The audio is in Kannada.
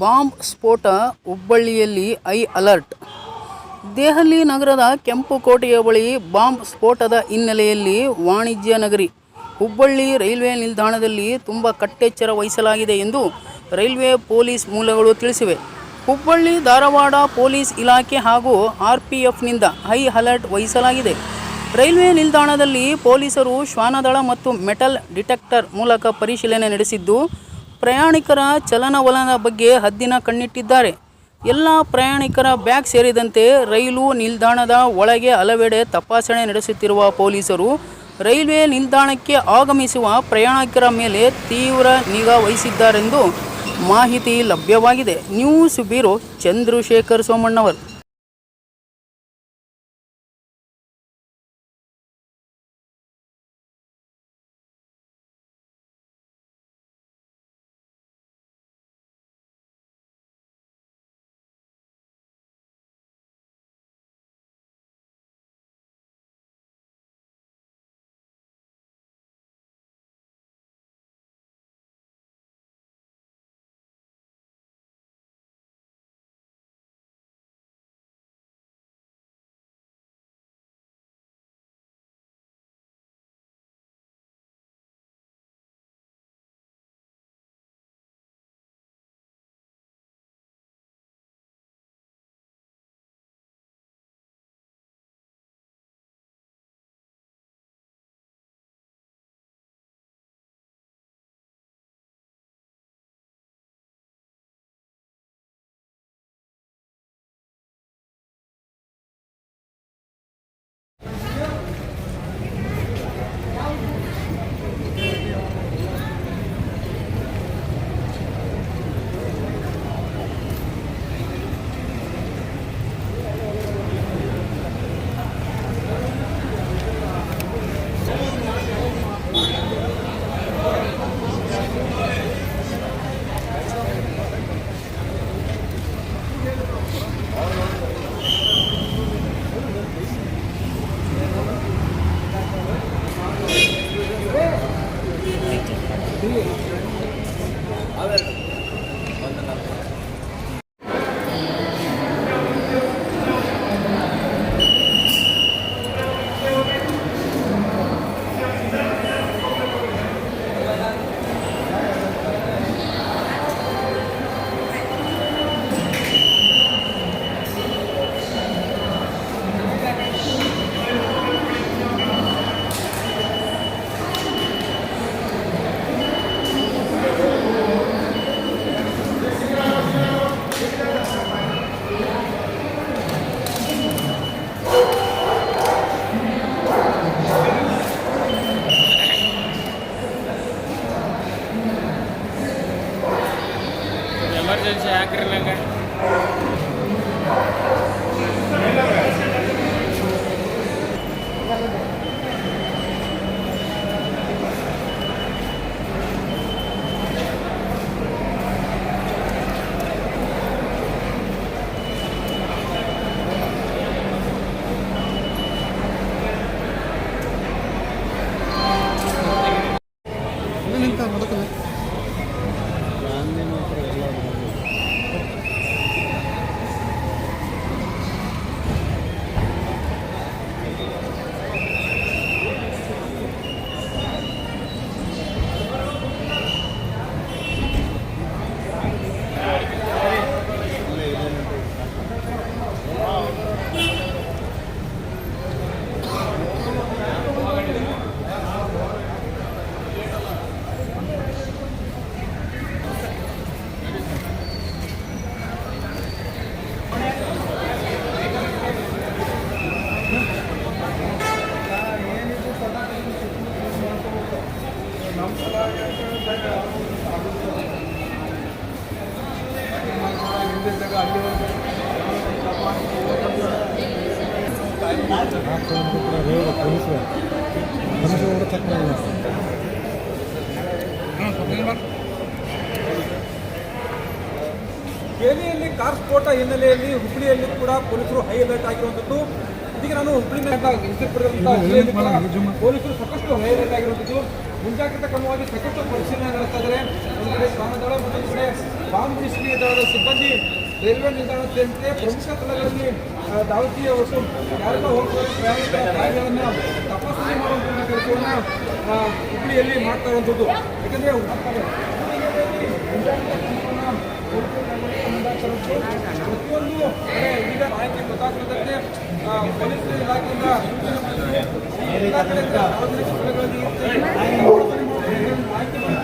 ಬಾಂಬ್ ಸ್ಫೋಟ ಹುಬ್ಬಳ್ಳಿಯಲ್ಲಿ ಐ ಅಲರ್ಟ್. ದೆಹಲಿ ನಗರದ ಕೆಂಪು ಕೋಟೆಯ ಬಳಿ ಬಾಂಬ್ ಸ್ಫೋಟದ ಹಿನ್ನೆಲೆಯಲ್ಲಿ ವಾಣಿಜ್ಯ ನಗರಿ, ಹುಬ್ಬಳ್ಳಿ ರೈಲ್ವೆ ನಿಲ್ದಾಣದಲ್ಲಿ ತುಂಬ ಕಟ್ಟೆಚ್ಚರ ವಹಿಸಲಾಗಿದೆ ಎಂದು ರೈಲ್ವೆ ಪೊಲೀಸ್ ಮೂಲಗಳು ತಿಳಿಸಿವೆ. ಹುಬ್ಬಳ್ಳಿ, ಧಾರವಾಡ ಪೊಲೀಸ್ ಇಲಾಖೆ ಹಾಗೂ ಆರ್ ಪಿ ಎಫ್ನಿಂದ ಹೈ ಅಲರ್ಟ್ ವಹಿಸಲಾಗಿದೆ. ರೈಲ್ವೆ ನಿಲ್ದಾಣದಲ್ಲಿ ಪೊಲೀಸರು ಶ್ವಾನದಳ ಮತ್ತು ಮೆಟಲ್ ಡಿಟೆಕ್ಟರ್ ಮೂಲಕ ಪರಿಶೀಲನೆ ನಡೆಸಿದ್ದು ಪ್ರಯಾಣಿಕರ ಚಲನವಲನ ಬಗ್ಗೆ ಹದ್ದಿನ ಕಣ್ಣಿಟ್ಟಿದ್ದಾರೆ. ಎಲ್ಲ ಪ್ರಯಾಣಿಕರ ಬ್ಯಾಗ್ ಸೇರಿದಂತೆ ರೈಲು ನಿಲ್ದಾಣದ ಒಳಗೆ ಹಲವೆಡೆ ತಪಾಸಣೆ ನಡೆಸುತ್ತಿರುವ ಪೊಲೀಸರು, ರೈಲ್ವೆ ನಿಲ್ದಾಣಕ್ಕೆ ಆಗಮಿಸುವ ಪ್ರಯಾಣಿಕರ ಮೇಲೆ ತೀವ್ರ ನಿಗಾ ವಹಿಸಿದ್ದಾರೆಂದು ಮಾಹಿತಿ ಲಭ್ಯವಾಗಿದೆ. News bureau Chandrashekhar Somannavar. 对。check car ಸ್ಫೋಟ ಹಿನ್ನೆಲೆಯಲ್ಲಿ ಹುಬ್ಬಳ್ಳಿಯಲ್ಲಿ ಕೂಡ ಪೊಲೀಸರು ಹೈ ಅಲರ್ಟ್ ಆಗಿರುವಂಥದ್ದು. ಇದೀಗ ನಾನು ಹುಬ್ಬಳ್ಳಿ ಪೊಲೀಸರು ಸಾಕಷ್ಟು ಹೈ ಅಲರ್ಟ್ ಆಗಿರುವಂಥದ್ದು. ಮುಂಜಾಗ್ರತಾ ಕ್ರಮವಾಗಿ ಸತತ ಪರಿಶೀಲನೆ ನಡೆಸ್ತಾ ಇದ್ದಾರೆ. ಒಂದು ಕಡೆ ಸ್ಥಾನದಳ, ಮತ್ತೊಂದು ಕಡೆ ಬಾಂಬ್ ನಿಷ್ಕ್ರಿಯ ದಳದ ಸಿಬ್ಬಂದಿ ರೈಲ್ವೆ ನಿಲ್ದಾಣ ಸೇರಿದಂತೆ ಪ್ರಮುಖ ಸ್ಥಳಗಳಲ್ಲಿ ದಾವತಿಯ ಹೊರತು ಯಾರೆಲ್ಲ ಹೋಗ್ತಾರೆ ಪ್ರಯಾಣಿಕರ ಕಾರ್ಯಗಳನ್ನು ತಪಾಸಣೆ ಮಾಡುವಂತಹ ಕೆಲಸವನ್ನು ಹುಬ್ಬಳ್ಳಿಯಲ್ಲಿ ಮಾಡ್ತಾ ಇರುವಂಥದ್ದು ಯಾಕಂದರೆ ಪ್ರತಿಯೊಂದು ಈಗ ಮಾಹಿತಿ ಗೊತ್ತಾಗ್ತದಂತೆ ಪೊಲೀಸ್ ಇಲಾಖೆಯಿಂದ ಎಲ್ಲ ಕಡೆಯಿಂದ ಸಾರ್ವಜನಿಕ ಸ್ಥಳಗಳಲ್ಲಿ ಮಾಹಿತಿ